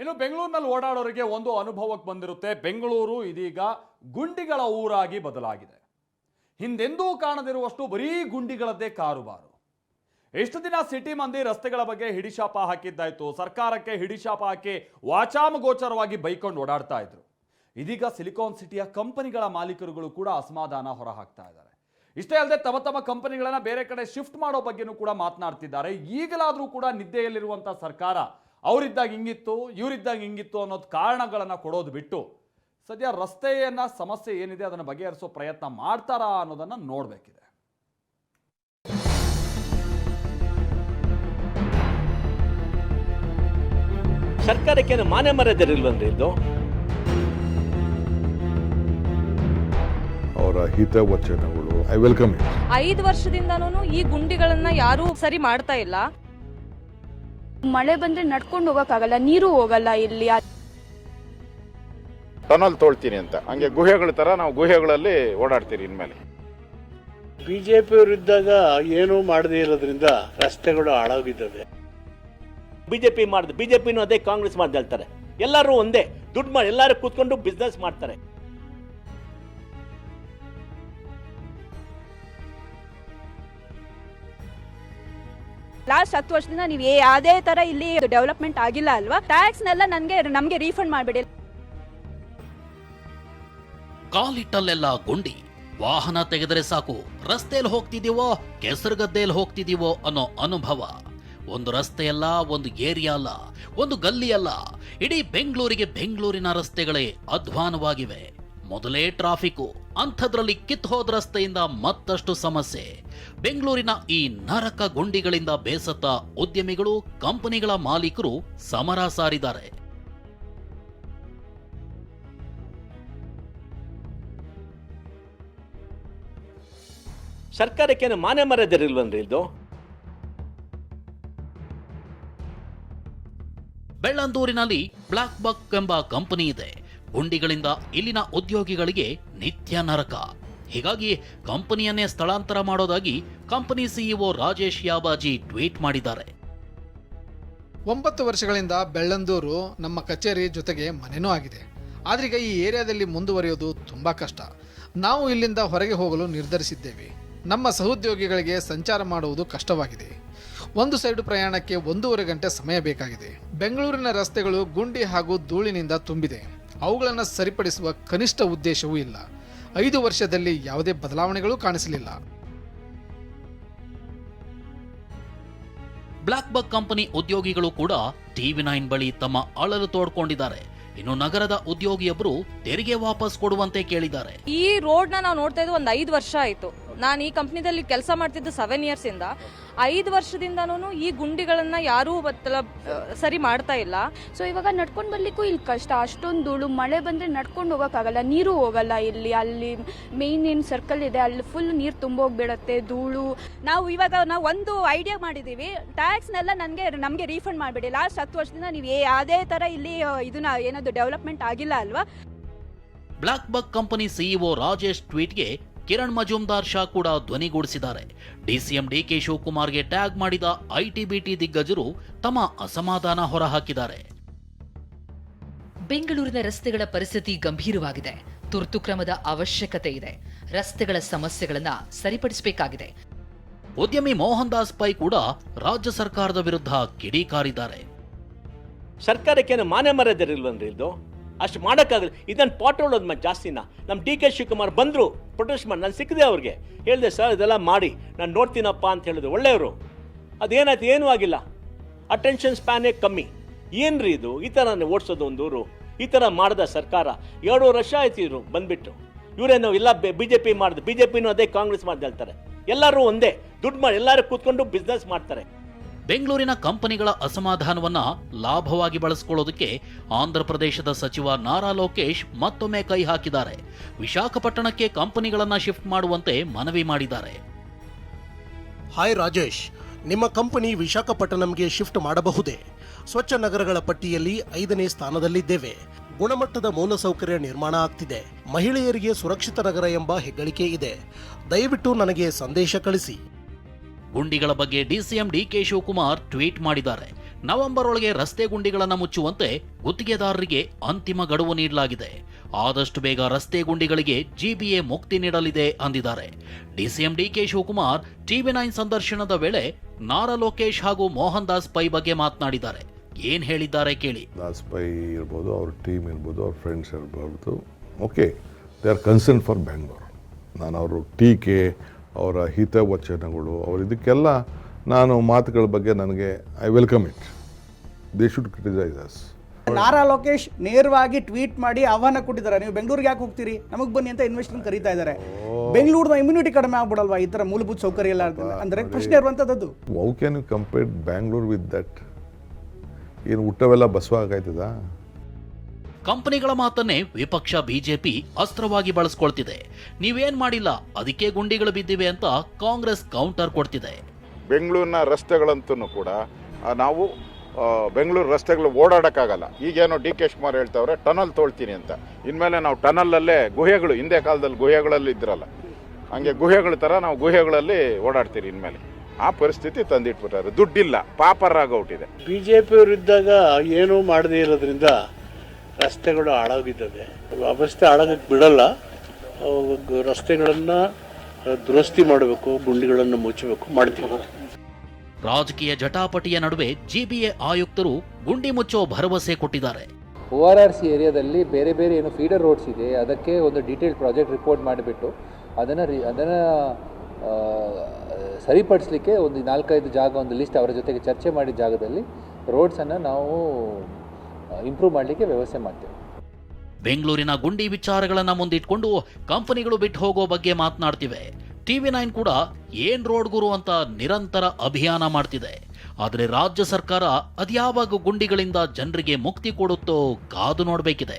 ಇನ್ನು ಬೆಂಗಳೂರಿನಲ್ಲಿ ಓಡಾಡೋರಿಗೆ ಒಂದು ಅನುಭವಕ್ಕೆ ಬಂದಿರುತ್ತೆ. ಬೆಂಗಳೂರು ಇದೀಗ ಗುಂಡಿಗಳ ಊರಾಗಿ ಬದಲಾಗಿದೆ. ಹಿಂದೆಂದೂ ಕಾಣದಿರುವಷ್ಟು ಬರೀ ಗುಂಡಿಗಳದ್ದೇ ಕಾರುಬಾರು. ಎಷ್ಟು ದಿನ ಸಿಟಿ ಮಂದಿ ರಸ್ತೆಗಳ ಬಗ್ಗೆ ಹಿಡಿಶಾಪ ಹಾಕಿದ್ದಾಯ್ತು? ಸರ್ಕಾರಕ್ಕೆ ಹಿಡಿಶಾಪ ಹಾಕಿ ವಾಚಾಮಗೋಚರವಾಗಿ ಬೈಕೊಂಡು ಓಡಾಡ್ತಾ ಇದ್ರು. ಇದೀಗ ಸಿಲಿಕಾನ್ ಸಿಟಿಯ ಕಂಪನಿಗಳ ಮಾಲೀಕರುಗಳು ಕೂಡ ಅಸಮಾಧಾನ ಹೊರಹಾಕ್ತಾ ಇದ್ದಾರೆ. ಇಷ್ಟೇ ಅಲ್ಲದೆ ತಮ್ಮ ತಮ್ಮ ಕಂಪನಿಗಳನ್ನ ಬೇರೆ ಕಡೆ ಶಿಫ್ಟ್ ಮಾಡೋ ಬಗ್ಗೆನೂ ಕೂಡ ಮಾತನಾಡ್ತಿದ್ದಾರೆ. ಈಗಲಾದರೂ ಕೂಡ ನಿದ್ದೆಯಲ್ಲಿರುವಂಥ ಸರ್ಕಾರ ಅವರಿದ್ದಾಗ ಹಿಂಗಿತ್ತು ಇವರಿದ್ದಾಗ ಹಿಂಗಿತ್ತು ಅನ್ನೋದು ಕಾರಣಗಳನ್ನು ಕೊಡೋದು ಬಿಟ್ಟು ಸದ್ಯ ರಸ್ತೆಯನ್ನ ಸಮಸ್ಯೆ ಏನಿದೆ ಅದನ್ನು ಬಗೆಹರಿಸೋ ಪ್ರಯತ್ನ ಮಾಡ್ತಾರಾ ಅನ್ನೋದನ್ನು ನೋಡಬೇಕಿದೆ. ಸರ್ಕಾರಕ್ಕೆ ಮಾನೆ ಮರ್ಯಾದಿಲ್ವನ್ರಿ ಇದು? ಅವರ ಹಿತವಚನಗಳು ಐ ವೆಲ್ಕಮ್ ಐದು ವರ್ಷದಿಂದನೂ ಈ ಗುಂಡಿಗಳನ್ನ ಯಾರೂ ಸರಿ ಮಾಡ್ತಾ ಇಲ್ಲ. ಮಳೆ ಬಂದ್ರೆ ನಡ್ಕೊಂಡು ಹೋಗಕ್ಕಾಗಲ್ಲ ನೀರು ಹೋಗಲ್ಲ ಇಲ್ಲಿ. ಟನಲ್ ತೋಳ್ತೀನಿ ಅಂತ. ಹಂಗೆ ಗುಹೆಗಳ ತರ ನಾವು ಗುಹೆಗಳಲ್ಲಿ ಓಡಾಡ್ತೀರಿ ಇನ್ಮೇಲೆ. ಬಿಜೆಪಿ ಇದ್ದಾಗ ಏನೂ ಮಾಡದೇ ಇರೋದ್ರಿಂದ ರಸ್ತೆಗಳು ಹಾಳಾಗಿದ್ದಾವೆ. ಬಿಜೆಪಿ ಮಾಡಿದ್ ಬಿಜೆಪಿನೂ ಅದೇ ಕಾಂಗ್ರೆಸ್ ಮಾಡ್ದು ಹೇಳ್ತಾರೆ. ಎಲ್ಲರೂ ಒಂದೇ ದುಡ್ಡು ಮಾಡಿ ಎಲ್ಲರೂ ಕೂತ್ಕೊಂಡು ಬಿಸ್ನೆಸ್ ಮಾಡ್ತಾರೆ. ಲಾಸ್ಟ್ ಹತ್ತು ವರ್ಷದಿಂದ ನೀವು ಯಾವುದೇ ತರ ಇಲ್ಲಿ ಡೆವಲಪ್ಮೆಂಟ್ ಆಗಿಲ್ಲ ಅಲ್ವಾ? ಟ್ಯಾಕ್ಸ್ ನೆಲ್ಲ ನನ್ಗೆ, ನಮ್ಗೆ ರೀಫಂಡ್ ಮಾಡ್ಬಿಡಿ. ಕಾಲಿಟ್ಟಲ್ಲೆಲ್ಲ ಗುಂಡಿ, ವಾಹನ ತೆಗೆದರೆ ಸಾಕು. ರಸ್ತೆಯಲ್ಲಿ ಹೋಗ್ತಿದೀವೋ ಕೆಸರುಗದ್ದೆಯಲ್ಲಿ ಹೋಗ್ತಿದೀವೋ ಅನ್ನೋ ಅನುಭವ. ಒಂದು ರಸ್ತೆಯಲ್ಲ ಒಂದು ಏರಿಯಾ ಅಲ್ಲ, ಒಂದು ಗಲ್ಲಿಯಲ್ಲ ಇಡೀ ಬೆಂಗಳೂರಿಗೆ ಬೆಂಗಳೂರಿನ ರಸ್ತೆಗಳೇ ಅಧ್ವಾನವಾಗಿವೆ. ಮೊದಲೇ ಟ್ರಾಫಿಕ್ಕು. ಅಂಥದ್ರಲ್ಲಿ ಕಿತ್ ಹೋದ ರಸ್ತೆಯಿಂದ ಮತ್ತಷ್ಟು ಸಮಸ್ಯೆ. ಬೆಂಗಳೂರಿನ ಈ ನರಕ ಗುಂಡಿಗಳಿಂದ ಬೇಸತ್ತ ಉದ್ಯಮಿಗಳು ಕಂಪನಿಗಳ ಮಾಲೀಕರು ಸಮರ ಸಾರಿದ್ದಾರೆ. ಸರ್ಕಾರಕ್ಕೇನು ಮಾನೆ ಮರ್ಯಾದಿಲ್ವನ್ರಿ ಇದು ಬೆಳ್ಳಂದೂರಿನಲ್ಲಿ ಬ್ಲಾಕ್ ಬಕ್ ಎಂಬ ಕಂಪನಿ ಇದೆ. ಗುಂಡಿಗಳಿಂದ ಇಲ್ಲಿನ ಉದ್ಯೋಗಿಗಳಿಗೆ ನಿತ್ಯ ನರಕ. ಹೀಗಾಗಿ ಕಂಪನಿಯನ್ನೇ ಸ್ಥಳಾಂತರ ಮಾಡೋದಾಗಿ company CEO Rajesh Yabaji tweet ಮಾಡಿದ್ದಾರೆ. ಒಂಬತ್ತು ವರ್ಷಗಳಿಂದ ಬೆಳ್ಳಂದೂರು ನಮ್ಮ ಕಚೇರಿ ಜೊತೆಗೆ ಮನೆನೂ ಆಗಿದೆ. ಆದ್ರೀಗ ಈ ಏರಿಯಾದಲ್ಲಿ ಮುಂದುವರಿಯೋದು ತುಂಬಾ ಕಷ್ಟ. ನಾವು ಇಲ್ಲಿಂದ ಹೊರಗೆ ಹೋಗಲು ನಿರ್ಧರಿಸಿದ್ದೇವೆ. ನಮ್ಮ ಸಹೋದ್ಯೋಗಿಗಳಿಗೆ ಸಂಚಾರ ಮಾಡುವುದು ಕಷ್ಟವಾಗಿದೆ. ಒಂದು ಸೈಡು ಪ್ರಯಾಣಕ್ಕೆ ಒಂದೂವರೆ ಗಂಟೆ ಸಮಯ ಬೇಕಾಗಿದೆ. ಬೆಂಗಳೂರಿನ ರಸ್ತೆಗಳು ಗುಂಡಿ ಹಾಗೂ ಧೂಳಿನಿಂದ ತುಂಬಿದೆ. ಅವುಗಳನ್ನು ಸರಿಪಡಿಸುವ ಕನಿಷ್ಠ ಉದ್ದೇಶವೂ ಇಲ್ಲ. ಐದು ವರ್ಷದಲ್ಲಿ ಯಾವುದೇ ಬದಲಾವಣೆಗಳು ಕಾಣಿಸಲಿಲ್ಲ. ಬ್ಲಾಕ್ ಬಕ್ ಕಂಪನಿ ಉದ್ಯೋಗಿಗಳು ಕೂಡ ಟಿವಿ ನೈನ್ ಬಳಿ ತಮ್ಮ ಅಳಲು ತೋಡ್ಕೊಂಡಿದ್ದಾರೆ. ಇನ್ನು ನಗರದ ಉದ್ಯೋಗಿಯೊಬ್ಬರು ತೆರಿಗೆ ವಾಪಸ್ ಕೊಡುವಂತೆ ಕೇಳಿದ್ದಾರೆ. ಈ ರೋಡ್ನ ನಾವು ನೋಡ್ತಾ ಇದ್ದು ಒಂದು ಐದು ವರ್ಷ ಆಯಿತು. ನಾನು ಈ ಕಂಪ್ನಿದಲ್ಲಿ ಕೆಲಸ ಮಾಡ್ತಿದ್ದು ಸೆವೆನ್ ಇಯರ್ಸ್ ಇಂದ. ಐದು ವರ್ಷದಿಂದನೂ ಈ ಗುಂಡಿಗಳನ್ನ ಯಾರೂ ಮತ್ತಲಬ್ ಸರಿ ಮಾಡ್ತಾ ಇಲ್ಲ. ಸೊ ಇವಾಗ ನಡ್ಕೊಂಡು ಬರ್ಲಿಕ್ಕೂ ಇಲ್ಲಿ ಕಷ್ಟ. ಅಷ್ಟೊಂದು ಧೂಳು, ಮಳೆ ಬಂದ್ರೆ ನಡ್ಕೊಂಡು ಹೋಗಕ್ಕಾಗಲ್ಲ. ನೀರು ಹೋಗಲ್ಲ ಇಲ್ಲಿ. ಅಲ್ಲಿ ಮೇನ್ ಏನ್ ಸರ್ಕಲ್ ಇದೆ. ಅಲ್ಲಿ ಫುಲ್ ನೀರು ತುಂಬೋಗ್ಬಿಡತ್ತೆ, ಧೂಳು. ನಾವು ಇವಾಗ ನಾವು ಒಂದು ಐಡಿಯಾ ಮಾಡಿದೀವಿ. ಟ್ಯಾಕ್ಸ್ನೆಲ್ಲ ನನಗೆ, ನಮಗೆ ರೀಫಂಡ್ ಮಾಡಿಬಿಡಿ. ಲಾಸ್ಟ್ ಹತ್ತು ವರ್ಷದಿಂದ ನೀವು ಯಾವುದೇ ತರ ಇಲ್ಲಿ ಇದನ್ನ ಏನದು ಡೆವಲಪ್ಮೆಂಟ್ ಆಗಿಲ್ಲ ಅಲ್ವಾ? BlackBuck company CEO Rajesh ಟ್ವೀಟ್ಗೆ ಕಿರಣ್ ಮಜುಮ್ದಾರ್ ಶಾ ಕೂಡ ಧ್ವನಿಗೂಡಿಸಿದ್ದಾರೆ. ಡಿಸಿಎಂ ಡಿಕೆ ಶಿವಕುಮಾರ್ಗೆ ಟ್ಯಾಗ್ ಮಾಡಿದ ಐಟಿಬಿಟಿ ದಿಗ್ಗಜರು ತಮ್ಮ ಅಸಮಾಧಾನ ಹೊರಹಾಕಿದ್ದಾರೆ. ಬೆಂಗಳೂರಿನ ರಸ್ತೆಗಳ ಪರಿಸ್ಥಿತಿ ಗಂಭೀರವಾಗಿದೆ. ತುರ್ತು ಕ್ರಮದ ಅವಶ್ಯಕತೆ ಇದೆ. ರಸ್ತೆಗಳ ಸಮಸ್ಯೆಗಳನ್ನ ಸರಿಪಡಿಸಬೇಕಾಗಿದೆ. ಉದ್ಯಮಿ ಮೋಹನ್ ದಾಸ್ ಪೈ ಕೂಡ ರಾಜ್ಯ ಸರ್ಕಾರದ ವಿರುದ್ಧ ಕಿಡಿಕಾರಿದ್ದಾರೆ. ಸರ್ಕಾರಕ್ಕೆ ಮಾನ್ಯ ಮಾನೆ ಮರ್ಯಾದಿಲ್ವನ್ರಿ ಇದು ಅಷ್ಟು ಮಾಡೋಕ್ಕಾಗಲ್ಲ. ಇದನ್ನು ಪಾಟೋಳೋದು ಮತ್ತೆ ಜಾಸ್ತಿನ. ನಮ್ಮ ಡಿ ಕೆ ಶಿವಕುಮಾರ್ ಬಂದರು ಪ್ರೊಟೆಸ್ಟ್ ಮಾಡಿ ನಾನು ಸಿಕ್ಕಿದೆ ಅವ್ರಿಗೆ. ಹೇಳಿದೆ, ಸರ್, ಇದೆಲ್ಲ ಮಾಡಿ. ನಾನು ನೋಡ್ತೀನಪ್ಪ ಅಂತ ಹೇಳಿದ್ರು. ಒಳ್ಳೆಯವರು. ಅದೇನಾಯ್ತು? ಏನೂ ಆಗಿಲ್ಲ. ಅಟೆನ್ಷನ್ ಸ್ಪ್ಯಾನೇ ಕಮ್ಮಿ. ಏನ್ರಿ ಇದು? ಈ ಥರ ಓಡಿಸೋದು ಒಂದು ಊರು. ಈ ಥರ ಮಾಡಿದ ಸರ್ಕಾರ. ಎರಡು ವರ್ಷ ಆಯ್ತು ಇವರು ಬಂದ್ಬಿಟ್ಟು. ಇವರೇನು ಇಲ್ಲ ಬಿ ಜೆ ಪಿ ಮಾಡಿದ್ರು ಬಿ ಜೆ ಪಿನೂ ಅದೇ ಕಾಂಗ್ರೆಸ್ ಮಾಡ್ದು ಹೇಳ್ತಾರೆ. ಎಲ್ಲರೂ ಒಂದೇ. ದುಡ್ಡು ಮಾಡಿ ಎಲ್ಲರೂ ಕೂತ್ಕೊಂಡು ಬಿಸ್ನೆಸ್ ಮಾಡ್ತಾರೆ. ಬೆಂಗಳೂರಿನ ಕಂಪನಿಗಳ ಅಸಮಾಧಾನವನ್ನ ಲಾಭವಾಗಿ ಬಳಸಿಕೊಳ್ಳೋದಕ್ಕೆ ಆಂಧ್ರ ಪ್ರದೇಶದ ಸಚಿವ ನಾರಾ ಲೋಕೇಶ್ ಮತ್ತೊಮ್ಮೆ ಕೈ ಹಾಕಿದ್ದಾರೆ. ವಿಶಾಖಪಟ್ಟಣಕ್ಕೆ ಕಂಪನಿಗಳನ್ನ ಶಿಫ್ಟ್ ಮಾಡುವಂತೆ ಮನವಿ ಮಾಡಿದ್ದಾರೆ. ಹಾಯ್ ರಾಜೇಶ್, ನಿಮ್ಮ ಕಂಪನಿ ವಿಶಾಖಪಟ್ಟಣಂಗೆ ಶಿಫ್ಟ್ ಮಾಡಬಹುದೇ? ಸ್ವಚ್ಛ ನಗರಗಳ ಪಟ್ಟಿಯಲ್ಲಿ ಐದನೇ ಸ್ಥಾನದಲ್ಲಿದ್ದೇವೆ. ಗುಣಮಟ್ಟದ ಮೂಲಸೌಕರ್ಯ ನಿರ್ಮಾಣ ಆಗ್ತಿದೆ. ಮಹಿಳೆಯರಿಗೆ ಸುರಕ್ಷಿತ ನಗರ ಎಂಬ ಹೆಗ್ಗಳಿಕೆ ಇದೆ. ದಯವಿಟ್ಟು ನನಗೆ ಸಂದೇಶ ಕಳಿಸಿ. ಗುಂಡಿಗಳ ಬಗ್ಗೆ ಡಿಸಿಎಂ ಡಿಕೆ ಶಿವಕುಮಾರ್ ಟ್ವೀಟ್ ಮಾಡಿದ್ದಾರೆ. ನವೆಂಬರ್ ಒಳಗೆ ರಸ್ತೆ ಗುಂಡಿಗಳನ್ನು ಮುಚ್ಚುವಂತೆ ಗುತ್ತಿಗೆದಾರರಿಗೆ ಅಂತಿಮ ಗಡುವು ನೀಡಲಾಗಿದೆ. ಆದಷ್ಟು ಬೇಗ ರಸ್ತೆ ಗುಂಡಿಗಳಿಗೆ ಜಿಬಿಎ ಮುಕ್ತಿ ನೀಡಲಿದೆ ಅಂದಿದ್ದಾರೆ. DCM DK Shivakumar TV nine ಸಂದರ್ಶನದ ವೇಳೆ ನಾರಾ ಲೋಕೇಶ್ ಹಾಗೂ ಮೋಹನ್ ದಾಸ್ ಪೈ ಬಗ್ಗೆ ಮಾತನಾಡಿದ್ದಾರೆ. ಏನ್ ಹೇಳಿದ್ದಾರೆ ಕೇಳಿ. ದಾಸ್ ಪೈ ಇರ್ಬೋದು, ಅವ್ರ ಟೀಮ್ ಇರ್ಬೋದು, ಅವ್ರ ಫ್ರೆಂಡ್ಸ್ ಇರ್ಬೋದು. Okay, they are concern for Bangalore. ನಾನು ಅವರು ಟೀಕೆ ಅವರ ಹಿತವಚನಗಳು ಅವರ ಇದಕ್ಕೆಲ್ಲ ನಾನು ಮಾತುಗಳ ಬಗ್ಗೆ ನನಗೆ I welcome it they should criticise us Nara Lokesh ನೇರವಾಗಿ ಟ್ವೀಟ್ ಮಾಡಿ ಆಹ್ವಾನ ಕೊಟ್ಟಿದ್ದಾರೆ. ನೀವು ಬೆಂಗಳೂರಿಗೆ ಯಾಕೆ ಹೋಗ್ತೀರಿ? ನಮಗೆ ಬನ್ನಿ ಅಂತ ಇನ್ವೆಸ್ಟ್ಮೆಂಟ್ ಕರೀತಾ ಇದ್ದಾರೆ. ಬೆಂಗಳೂರಿನ ಇಮ್ಯುನಿಟಿ ಕಡಿಮೆ ಆಗ್ಬಿಡಲ್ವಾ? ಈ ಥರ ಮೂಲಭೂತ ಸೌಕರ್ಯ ಎಲ್ಲ ಅಂದ್ರೆ ಪ್ರಶ್ನೆ ಇರುವಂಥದ್ದು how can you compare Bangalore with that ಏನು ಊಟವೆಲ್ಲ ಬಸವ ಕಂಪನಿಗಳ ಮಾತನ್ನೇ ವಿಪಕ್ಷ ಬಿಜೆಪಿ ಅಸ್ತ್ರವಾಗಿ ಬಳಸ್ಕೊಳ್ತಿದೆ. ನೀವೇನ್ ಮಾಡಿಲ್ಲ ಅದಕ್ಕೆ ಗುಂಡಿಗಳು ಬಿದ್ದಿವೆ ಅಂತ ಕಾಂಗ್ರೆಸ್ ಕೌಂಟರ್ ಕೊಡ್ತಿದೆ. ಬೆಂಗಳೂರಿನ ರಸ್ತೆಗಳಂತೂ ಕೂಡ ನಾವು ಬೆಂಗಳೂರು ರಸ್ತೆಗಳು ಓಡಾಡೋಕ್ಕಾಗಲ್ಲ. ಈಗೇನೋ ಡಿ ಕೆ ಶಿವಕುಮಾರ್ ಹೇಳ್ತಾವ್ರೆ ಟನಲ್ ತೋಳ್ತೀನಿ ಅಂತ. ಇನ್ಮೇಲೆ ನಾವು ಟನಲಲ್ಲೇ ಗುಹೆಗಳು ಹಿಂದೆ ಕಾಲದಲ್ಲಿ ಗುಹೆಗಳಲ್ಲಿ ಇದ್ರಲ್ಲ. ಹಂಗೆ ಗುಹೆಗಳ ಥರ ನಾವು ಗುಹೆಗಳಲ್ಲಿ ಓಡಾಡ್ತೀರಿ ಇನ್ಮೇಲೆ. ಆ ಪರಿಸ್ಥಿತಿ ತಂದಿಟ್ಬಿಟ್ಟಾರೆ. ದುಡ್ಡಿಲ್ಲ ಪಾಪರಾಗೌಟಿದೆ ಬಿ ಜೆ ಪಿಯವರಿದ್ದಾಗ ಏನೂ ಮಾಡದೇ ಇರೋದ್ರಿಂದ ರಸ್ತೆಗಳು ಹಾಳಾಗಿದ್ದಾವೆ. ವ್ಯವಸ್ಥೆ ಹಾಳಾಗಕ್ಕೆ ಬಿಡಲ್ಲ. ರಸ್ತೆಗಳನ್ನು ದುರಸ್ತಿ ಮಾಡಬೇಕು ಗುಂಡಿಗಳನ್ನು ಮುಚ್ಚಬೇಕು ಮಾಡ್ತೀವಿ. ರಾಜಕೀಯ ಜಟಾಪಟಿಯ ನಡುವೆ ಜಿಬಿಎ ಆಯುಕ್ತರು ಗುಂಡಿ ಮುಚ್ಚೋ ಭರವಸೆ ಕೊಟ್ಟಿದ್ದಾರೆ. ಓ ಆರ್ ಆರ್ ಸಿ ಏರಿಯಾದಲ್ಲಿ ಬೇರೆ ಬೇರೆ ಏನು ಫೀಡರ್ ರೋಡ್ಸ್ ಇದೆ. ಅದಕ್ಕೆ ಒಂದು ಡೀಟೇಲ್ ಪ್ರಾಜೆಕ್ಟ್ ರಿಪೋರ್ಟ್ ಮಾಡಿಬಿಟ್ಟು ಅದನ್ನು ರಿ ಅದನ್ನು ಸರಿಪಡಿಸಲಿಕ್ಕೆ ಒಂದು ನಾಲ್ಕೈದು ಜಾಗ ಒಂದು ಲಿಸ್ಟ್ ಅವರ ಜೊತೆಗೆ ಚರ್ಚೆ ಮಾಡಿದ ಜಾಗದಲ್ಲಿ ರೋಡ್ಸನ್ನು ನಾವು ಇಂಪ್ರೂವ್ ಮಾಡಲಿಕ್ಕೆ ವ್ಯವಸ್ಥೆ ಮಾಡ್ತೇವೆ. ಬೆಂಗಳೂರಿನ ಗುಂಡಿ ವಿಚಾರಗಳನ್ನು ಮುಂದಿಟ್ಕೊಂಡು ಕಂಪನಿಗಳು ಬಿಟ್ಟು ಹೋಗೋ ಬಗ್ಗೆ ಮಾತನಾಡ್ತಿವೆ. ಟಿವಿ ನೈನ್ ಕೂಡ ಏನ್ ರೋಡ್ ಗುರು ಅಂತ ನಿರಂತರ ಅಭಿಯಾನ ಮಾಡ್ತಿದೆ. ಆದರೆ ರಾಜ್ಯ ಸರ್ಕಾರ ಅದ್ಯಾವಾಗ ಗುಂಡಿಗಳಿಂದ ಜನರಿಗೆ ಮುಕ್ತಿ ಕೊಡುತ್ತೋ ಕಾದು ನೋಡಬೇಕಿದೆ.